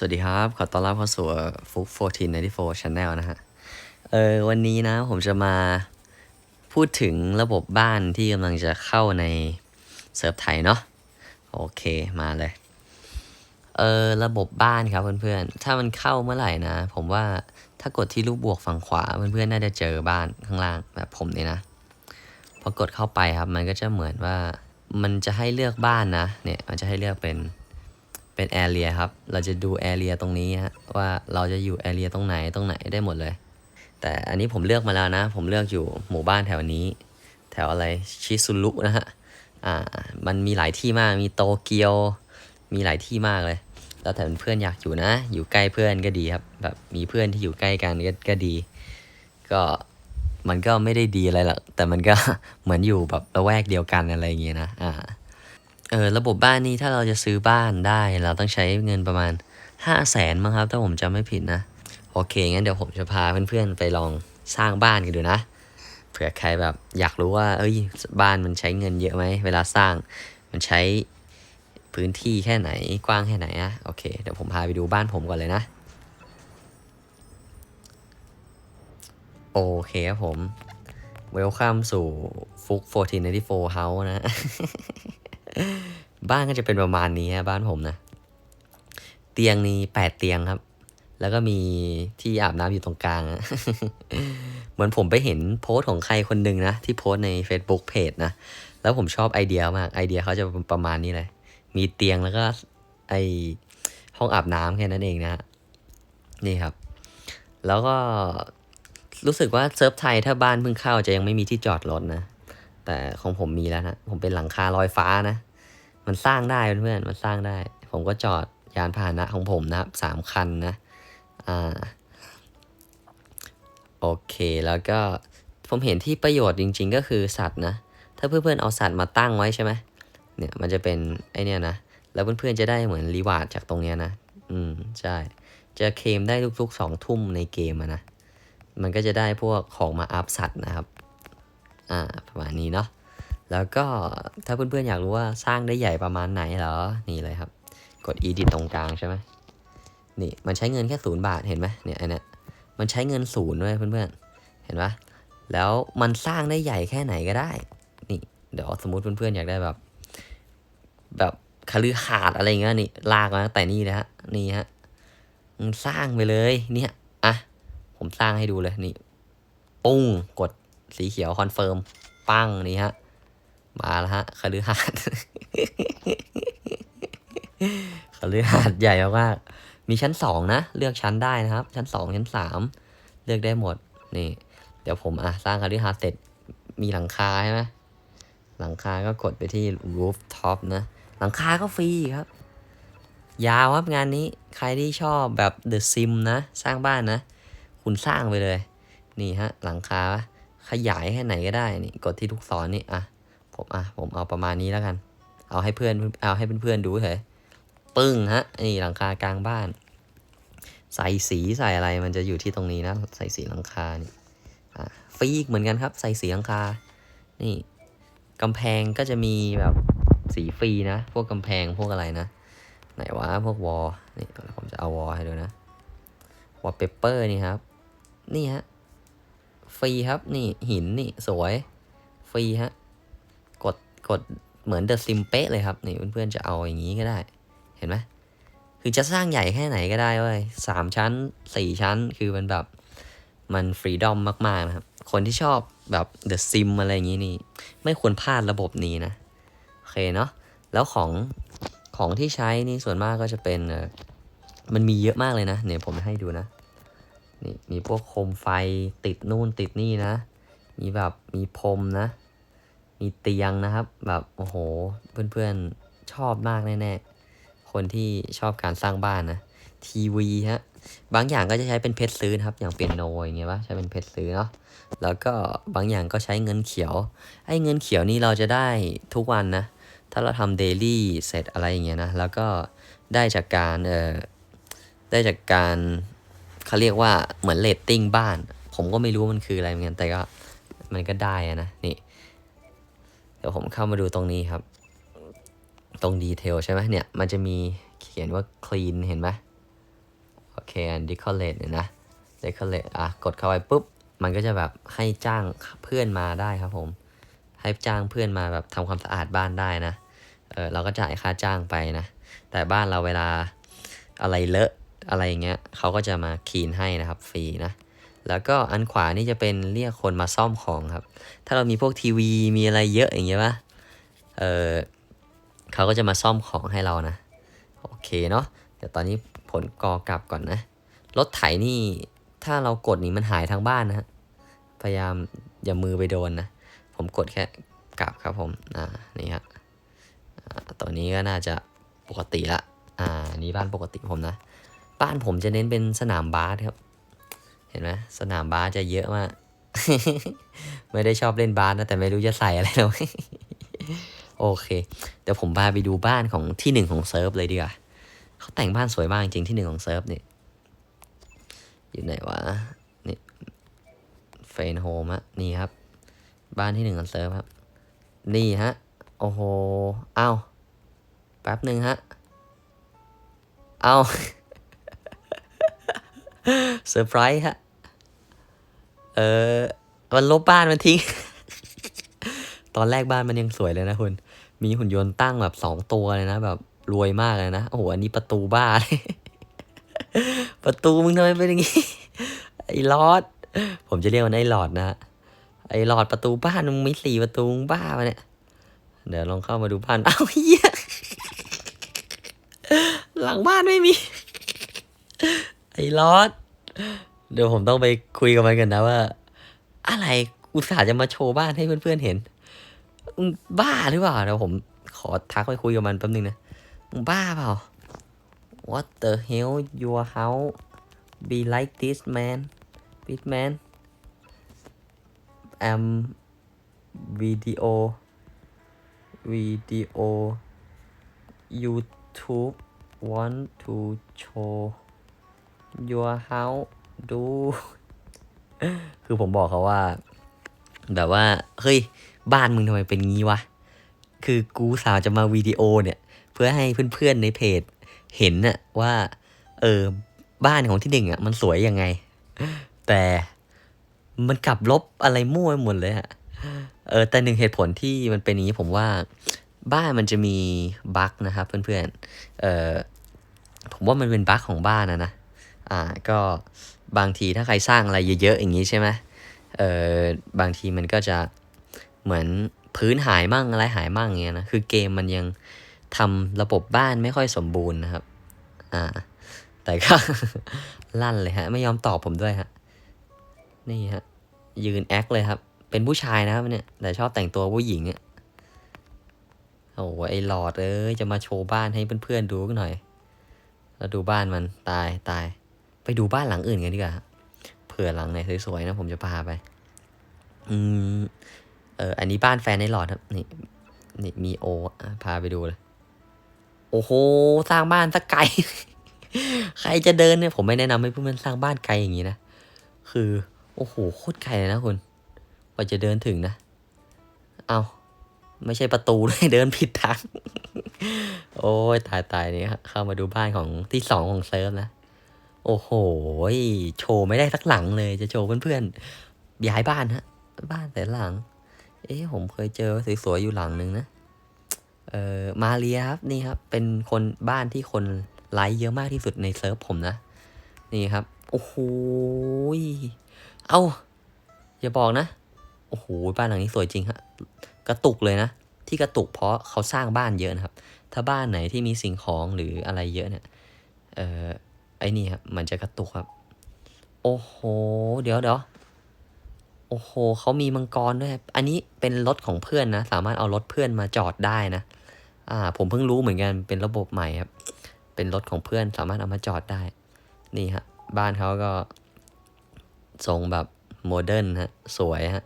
สวัสดีครับ ขอต้อนรับเข้าสู่ฟุก1494 Channel นะฮะ เออวันนี้นะผมจะมาพูดถึงระบบบ้านที่กำลังจะเข้าในเซิร์ฟไทยเนาะ โอเคมาเลย เออระบบบ้านครับเพื่อนๆ ถ้ามันเข้าเมื่อไหร่นะ ผมว่าถ้ากดที่รูปบวกฝั่งขวาเพื่อนๆ น่าจะเจอบ้านข้างล่างแบบผมนี่นะ พอกดเข้าไปครับมันก็จะเหมือนว่ามันจะให้เลือกบ้านนะ เนี่ยมันจะให้เลือกเป็น เป็นแอเรียครับ เราจะดูแอเรียตรงนี้ฮะว่าเราจะอยู่แอเรียตรงไหนตรงไหนได้หมดเลย แต่อันนี้ผมเลือกมาแล้วนะ ผมเลือกอยู่หมู่บ้านแถวนี้ แถวอะไรชิซุรุนะฮะอ่ามันมีหลายที่มากมีโตเกียว มีหลายที่มากเลย แล้วแต่เพื่อนอยากอยู่นะ อยู่ใกล้เพื่อนก็ดีครับ แบบมีเพื่อนที่อยู่ใกล้กันก็ก็ดี ก็มันก็ไม่ได้ดีอะไรหรอกแต่มันก็เหมือนอยู่แบบระแวกเดียวกันอะไรอย่างเงี้ยนะอ่า เออระบบบ้านนี้ถ้าเราจะซื้อบ้านได้ เราต้องใช้เงินประมาณห้าแสนมั้งครับ ถ้าผมจำไม่ผิดนะ โอเค งั้นเดี๋ยวผมจะพาเพื่อนๆไปลองสร้างบ้านกันดูนะ เผื่อใครแบบอยากรู้ว่า เอ้ย บ้านมันใช้เงินเยอะไหม เวลาสร้าง มันใช้พื้นที่แค่ไหน กว้างแค่ไหนอะโอเค เดี๋ยวผมพาไปดูบ้านผมก่อนเลยนะ โอเคครับผม Welcome สู่ฟุก1494 House นะ บ้านก็จะเป็นประมาณนี้ฮะบ้านผมนะ เตียงนี้แปดเตียงครับ แล้วก็มีที่อาบน้ำอยู่ตรงกลาง เหมือนผมไปเห็นโพสต์ของใครคนหนึ่งนะ ที่โพสต์ใน Facebook Page นะ แล้วผมชอบไอเดียมาก ไอเดียเขาจะประมาณนี้เลย มีเตียงแล้วก็ไอห้องอาบน้ำแค่นั้นเองนะฮะนี่ครับ แล้วก็รู้สึกว่าเซิร์ฟไทยถ้าบ้านเพิ่งเข้าจะยังไม่มีที่จอดรถนะ แต่ของผมมีแล้วนะ ผมเป็นหลังคาลอยฟ้านะ มันสร้างได้เพื่อนๆมันสร้างได้ ผมก็จอดยานพาหนะของผมนะครับสามคันนะ อ่า โอเค แล้วก็ผมเห็นที่ประโยชน์จริง ๆ ก็คือสัตว์นะ ถ้าเพื่อนๆเอาสัตว์มาตั้งไว้ใช่ไหมเนี่ยมันจะเป็นไอเนี่ยนะ แล้วเพื่อนๆจะได้เหมือนรีวาร์ดจากตรงเนี้ยนะ อืม ใช่ จะเคมได้ทุกๆสองทุ่มในเกมอะนะ มันก็จะได้พวกของมาอัพสัตว์นะครับ อ่า ประมาณนี้เนาะ แล้วก็ถ้าเพื่อนๆอยากรู้ว่าสร้างได้ใหญ่ประมาณไหนเหรอ นี่เลยครับ กด edit ตรงกลางใช่ไหมนี่มันใช้เงินแค่ศูนย์บาทเห็นไหมเนี่ยอันเนี้ยมันใช้เงินศูนย์ด้วยเพื่อนๆ เห็นปะแล้วมันสร้างได้ใหญ่แค่ไหนก็ได้ นี่เดี๋ยวสมมติเพื่อนๆอยากได้แบบ แบบคฤหาสน์อะไรเงี้ยนี่ลากมาตั้งแต่นี่เลยฮะนี่ฮะสร้างไปเลยเนี่ยอะผมสร้างให้ดูเลยนี่ปุ้งกดสีเขียวคอนเฟิร์มปั้งนี่ฮะ มาแล้วฮะคฤหาสน์คฤหาสน์ใหญ่มากๆมีชั้นสองนะ เลือกชั้นได้นะครับ ชั้นสองชั้นสามเลือกได้หมด นี่ เดี๋ยวผมอะสร้างคฤหาสน์เสร็จ มีหลังคาใช่ไหมหลังคาก็กดไปที่ roof top นะ หลังคาก็ฟรีครับ ยาวครับงานนี้ ใครที่ชอบแบบ The Sim นะ สร้างบ้านนะ คุณสร้างไปเลย นี่ฮะ หลังคาขยายแค่ไหนก็ได้ นี่ กดที่ลูกศรนี่ อะ ผมอะผมเอาประมาณนี้แล้วกัน เอาให้เพื่อนเอาให้เพื่อนๆดูเถอะปึ้งฮะนี่หลังคากลางบ้าน ใส่สีใส่อะไรมันจะอยู่ที่ตรงนี้นะ ใส่สีหลังคานี่อะฟรีอีกเหมือนกันครับ ใส่สีหลังคา นี่กำแพงก็จะมีแบบสีฟรีนะ พวกกำแพงพวกอะไรนะ ไหนวะพวกวอลนี่ผมจะเอาวอลให้ดูนะวอลเปเปอร์นี่ครับ นี่ฮะฟรีครับนี่หินนี่สวย ฟรีฮะ กดเหมือนเดอะซิมเป๊ะเลยครับนี่เพื่อนๆจะเอาอย่างนี้ก็ได้ เห็นไหมคือจะสร้างใหญ่แค่ไหนก็ได้เว้ยสามชั้นสี่ชั้นคือมันแบบมันฟรีดอมมากๆนะครับ คนที่ชอบแบบเดอะซิมอะไรอย่างนี้นี่ ไม่ควรพลาดระบบนี้นะ โอเคเนาะแล้วของของที่ใช้นี่ส่วนมากก็จะเป็นมันมีเยอะมากเลยนะเนี่ยผมให้ดูนะนี่มีพวกโคมไฟติดนู่นติดนี่นะ มีแบบมีพรมนะ มีเตียงนะครับ แบบโอ้โห เพื่อนๆชอบมากแน่ๆ คนที่ชอบการสร้างบ้านนะ ทีวีฮะ บางอย่างก็จะใช้เป็นเพชรซื้อนะครับ อย่างเปียโนอย่างเงี้ยปะใช้เป็นเพชรซื้อเนาะ แล้วก็บางอย่างก็ใช้เงินเขียว ไอ้เงินเขียวนี่เราจะได้ทุกวันนะ ถ้าเราทำเดลี่เสร็จอะไรอย่างเงี้ยนะ แล้วก็ได้จากการเอ่อ ได้จากการเขาเรียกว่าเหมือนเรตติ้งบ้าน ผมก็ไม่รู้มันคืออะไรเหมือนกัน แต่ก็มันก็ได้นะ นี่ ดี๋ยวผมเข้ามาดูตรงนี้ครับ ตรงดีเทลใช่ไหมเนี่ย มันจะมีเขียนว่า clean เห็นไหม and decorate เนี่ยนะ decorate อะ กดเข้าไปปุ๊บ มันก็จะแบบให้จ้างเพื่อนมาได้ครับผม ให้จ้างเพื่อนมาแบบทำความสะอาดบ้านได้นะ เออเราก็จ่ายค่าจ้างไปนะ แต่บ้านเราเวลาอะไรเลอะอะไรอย่างเงี้ยเขาก็จะมาคลีนให้นะครับฟรีนะ แล้วก็อันขวานี่จะเป็นเรียกคนมาซ่อมของครับ ถ้าเรามีพวกทีวีมีอะไรเยอะอย่างเงี้ยป่ะเออเขาก็จะมาซ่อมของให้เรานะ โอเคเนาะเดี๋ยวตอนนี้ผลกอกลับก่อนนะ รถไถนี่ถ้าเรากดนี่มันหายทางบ้านนะพยายามอย่ามือไปโดนนะ ผมกดแค่กลับครับผม อ่า นี่ครับอ่าตัวนี้ก็น่าจะปกติละ อ่า นี่บ้านปกติผมนะ บ้านผมจะเน้นเป็นสนามบาสครับ เห็นไหมสนามบาสจะเยอะมาก ไม่ได้ชอบเล่นบาสนะ แต่ไม่รู้จะใส่อะไรหรอกโอเค เดี๋ยวผมพาไปดูบ้านของที่หนึ่งของเซิร์ฟเลยดีกว่าเขาแต่งบ้านสวยมากจริงที่หนึ่งของเซิร์ฟเนี่ยอยู่ไหนวะนี่เฟนโฮมอะนี่ครับ บ้านที่หนึ่งของเซิร์ฟครับ นี่ฮะ โอ้โห เอ้าแป๊บหนึ่งฮะ เอ้า เซอร์ไพรส์ฮะ เออ มันลบบ้านมันทิ้ง ตอนแรกบ้านมันยังสวยเลยนะคุณ มีหุ่นยนต์ตั้งแบบสองตัวเลยนะแบบรวยมากเลยนะ โอ้โห อันนี้ประตูบ้าน ประตูมึงทำไมเป็นอย่างงี้ ไอ้ลอด ผมจะเรียกมันไอ้หลอดนะ ไอ้หลอดประตูบ้านมึงมีสี่ประตูบ้าปะเนี่ย เดี๋ยวลองเข้ามาดูบ้าน เอ้าเฮียหลังบ้านไม่มี ไอ้ลอดเดี๋ยวผมต้องไปคุยกับมันกันนะว่า อะไรอุตส่าห์จะมาโชว์บ้านให้เพื่อนๆเห็นมึงบ้าหรือเปล่าเดี๋ยวผมขอทักไปคุยกับมันแป๊บนึงนะมึงบ้าเปล่า What the hell your house be like this man this man am video video YouTube want to show your house ดูคือผมบอกเขาว่า แบบว่า เฮ้ย บ้านมึงทำไมเป็นงี้วะ คือกูสาวจะมาวิดีโอเนี่ย เพื่อให้เพื่อนๆในเพจเห็นน่ะว่า เออ บ้านของที่หนึ่งอะ มันสวยยังไง แต่มันกลับลบอะไรมั่วไปหมดเลยฮะเออ แต่หนึ่งเหตุผลที่มันเป็นอย่างนี้ผมว่าบ้านมันจะมีบั๊กนะครับเพื่อนๆ เออผมว่ามันเป็นบั๊กของบ้านนะนะ อ่าก็บางทีถ้าใครสร้างอะไรเยอะๆอย่างนี้ใช่ไหมเออบางทีมันก็จะเหมือนพื้นหายมั่งอะไรหายมั่งอย่างเงี้ยนะคือเกมมันยังทำระบบบ้านไม่ค่อยสมบูรณ์นะครับ อ่า แต่ก็ลั่นเลยฮะ ไม่ยอมตอบผมด้วยฮะ นี่ฮะ ยืนแอคเลยครับ เป็นผู้ชายนะครับเนี่ย แต่ชอบแต่งตัวผู้หญิงอะโอ้โหไอหลอดเอ้ยจะมาโชว์บ้านให้เพื่อนๆดูกันหน่อย แล้วดูบ้านมันตายตาย ไปดูบ้านหลังอื่นกันดีกว่าเผื่อหลังไหนสวยๆนะผมจะพาไป อืมเอออันนี้บ้านแฟนในหลอดครับนี่นี่มีโอพาไปดูเลย โอ้โห สร้างบ้านสักไกล ใครจะเดินเนี่ยผมไม่แนะนำให้เพื่อนสร้างบ้านไกลอย่างนี้นะ คือ โอ้โห โคตรไกลเลยนะคุณกว่าจะเดินถึงนะ เอาไม่ใช่ประตูด้วยเดินผิดทาง โอ้ยตายตายนี่เข้ามาดูบ้านของที่สองของเซิร์ฟนะ โอ้โห โชว์ไม่ได้สักหลังเลยจะโชว์เพื่อนๆย้ายบ้านฮะ บ้านแต่หลัง เอ๊ะผมเคยเจอสวยๆอยู่หลังนึงนะ เอ่อมาเรียครับนี่ครับ เป็นคนบ้านที่คนไลค์เยอะมากที่สุดในเซิร์ฟผมนะ นี่ครับ โอ้โหเอ้าอย่าบอกนะ โอ้โห บ้านหลังนี้สวยจริงฮะ กระตุกเลยนะ ที่กระตุกเพราะเขาสร้างบ้านเยอะนะครับ ถ้าบ้านไหนที่มีสิ่งของหรืออะไรเยอะเนี่ย เอ่อ ไอ้นี่ครับมันจะกระตุกครับ โอ้โห เดี๋ยวเดี๋ยวโอ้โหเขามีมังกรด้วยครับอันนี้เป็นรถของเพื่อนนะ สามารถเอารถเพื่อนมาจอดได้นะ อ่า ผมเพิ่งรู้เหมือนกันเป็นระบบใหม่ครับ เป็นรถของเพื่อนสามารถเอามาจอดได้ นี่ฮะ บ้านเขาก็ทรงแบบโมเดิร์นฮะ สวยฮะ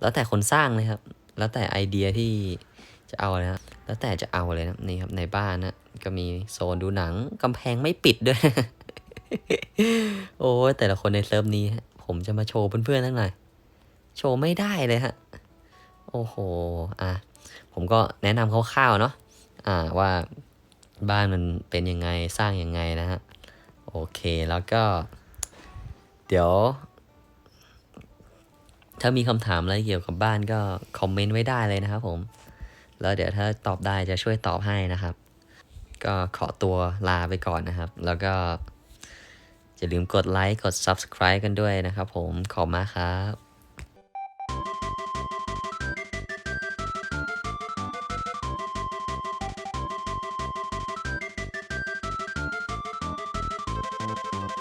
แล้วแต่คนสร้างเลยครับ แล้วแต่ไอเดียที่จะเอาเลยฮะ แล้วแต่จะเอาเลยนะนี่ครับในบ้านนะก็มีโซนดูหนังกำแพงไม่ปิดด้วย โอ้แต่ละคนในเซิร์ฟนี้ ผมจะมาโชว์เพื่อนๆทั้งหน่อย โชว์ไม่ได้เลยฮะ โอ้โห อะ ผมก็แนะนำคร่าวๆเนาะ อ่าว่าบ้านมันเป็นยังไงสร้างยังไงนะฮะ โอเคแล้วก็ เดี๋ยว ถ้ามีคำถามอะไรเกี่ยวกับบ้านก็คอมเมนต์ไว้ได้เลยนะครับผม แล้วเดี๋ยวถ้าตอบได้จะช่วยตอบให้นะครับ ก็ขอตัวลาไปก่อนนะครับ แล้วก็ อย่าลืมกดไลค์กด Subscribe กันด้วยนะครับผมขอบมากครับ